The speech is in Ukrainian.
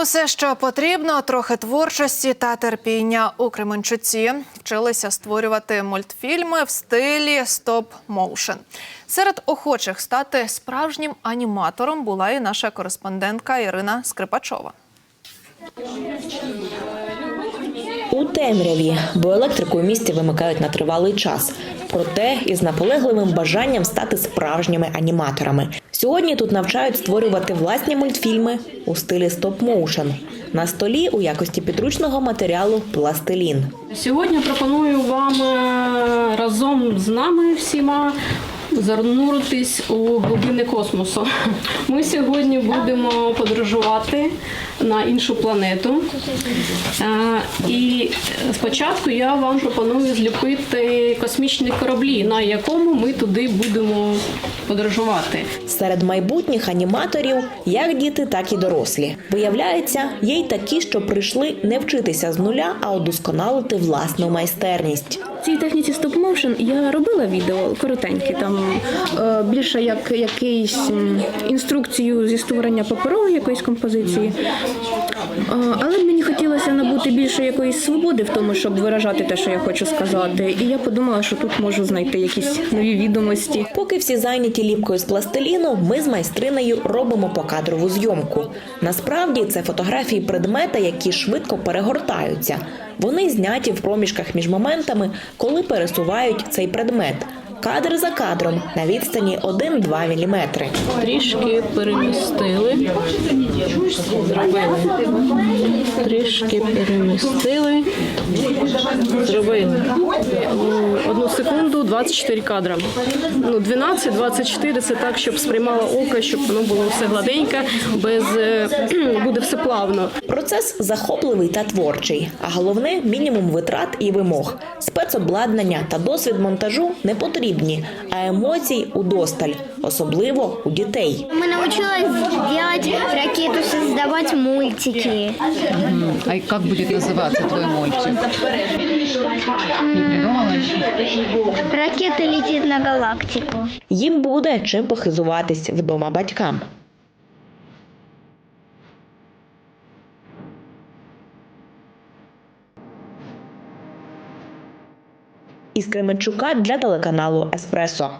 Усе, що потрібно, трохи творчості та терпіння у Кременчуці вчилися створювати мультфільми в стилі стоп-моушен. Серед охочих стати справжнім аніматором була і наша кореспондентка Ірина Скрипачова. Темряві, бо електрику у місті вимикають на тривалий час. Проте із наполегливим бажанням стати справжніми аніматорами. Сьогодні тут навчають створювати власні мультфільми у стилі стоп-моушен. На столі у якості підручного матеріалу пластилін. Сьогодні пропоную вам е, разом з нами всіма зануритись у глибини космосу. Ми сьогодні будемо подорожувати на іншу планету. Е, І спочатку я вам пропоную зліпити космічні кораблі, на якому ми туди будемо подорожувати. Серед майбутніх аніматорів як діти, так і дорослі. Виявляється, є й такі, що прийшли не вчитися з нуля, а удосконалити власну майстерність. Цій техніці стоп-моушен я робила відео коротенькі, там е, більше як якийсь інструкцію зі створення паперової якоїсь композиції. Але мені хотілося набути більше якоїсь свободи в тому, щоб виражати те, що я хочу сказати. І я подумала, що тут можу знайти якісь нові відомості. Поки всі зайняті ліпкою з пластиліну, ми з майстринею робимо покадрову зйомку. Насправді це фотографії предмета, які швидко перегортаються. Вони зняті в проміжках між моментами, коли пересувають цей предмет. Кадр за кадром на відстані 1-2 міліметри. Трішки перемістили. Зробили. Трішки перемістили. Зробили. Ну, Одну секунду 24 кадра. Ну, 12-24 це так, щоб сприймало око, щоб воно було все гладеньке, без е, буде все плавно. Процес захопливий та творчий, а головне мінімум витрат і вимог. Спецобладнання та досвід монтажу не потрібні, а емоцій удосталь, особливо у дітей. Ми навчилися робити ракету, создавать мультики. А як буде називатися твій твой мультик? Не придумала? Ракета летит на галактику. Їм буде чим похизуватись вдома батькам. Із Кременчука для телеканалу Еспресо.